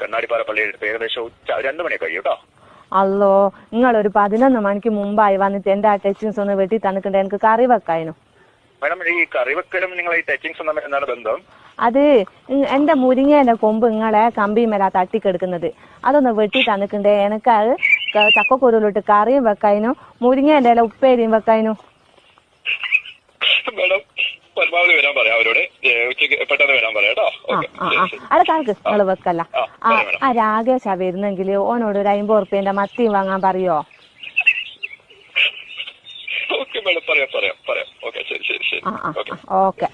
കണ്ണാടിപ്പാറ അടുത്ത് ഏകദേശം ഉച്ച രണ്ടു മണി കഴിയും കേട്ടോ. അല്ലോ നിങ്ങൾ ഒരു പതിനൊന്ന് മണിക്ക് മുമ്പായി വന്നിട്ട് എന്റെ ആ ടച്ചിങ്സ് ഒന്ന് വെട്ടി തന്നിട്ടുണ്ട്? എനിക്ക് കറി വെക്കായിരുന്നു മാഡം ഈ കറി വെക്കലും നിങ്ങൾ ഈ ടച്ചിങ്സും തമ്മിൽ എന്താണ് ബന്ധം? അത് എന്റെ മുരിങ്ങേന്റെ കൊമ്പ് ഇങ്ങളെ കമ്പിമേലാ തട്ടിക്കെടുക്കുന്നത്. അതൊന്ന് വെട്ടി തന്നിട്ടുണ്ടേ. എനിക്ക് അത് ചക്കക്കുരുലിട്ട് കറിയും വെക്കാനും മുരിങ്ങേന്റെ ഇല ഉപ്പേരിയും വെക്കാനും? പരമാവധി വരാൻ പറയാം അവരോട്. ഉച്ചയ്ക്ക് പെട്ടെന്ന് വരാൻ പറയാം കേട്ടോ. നിങ്ങൾ വെക്കല്ല ആ, രാകേഷാ വരുന്നെങ്കിൽ ഓനോട് ഒരു അമ്പത് ഉറുപ്പ്യന്റെ മത്തി വാങ്ങാൻ പറയോ? Okay madam. പറയാം പറയാം പറയാം. ഓക്കെ ശരി ശരി ഓക്കെ.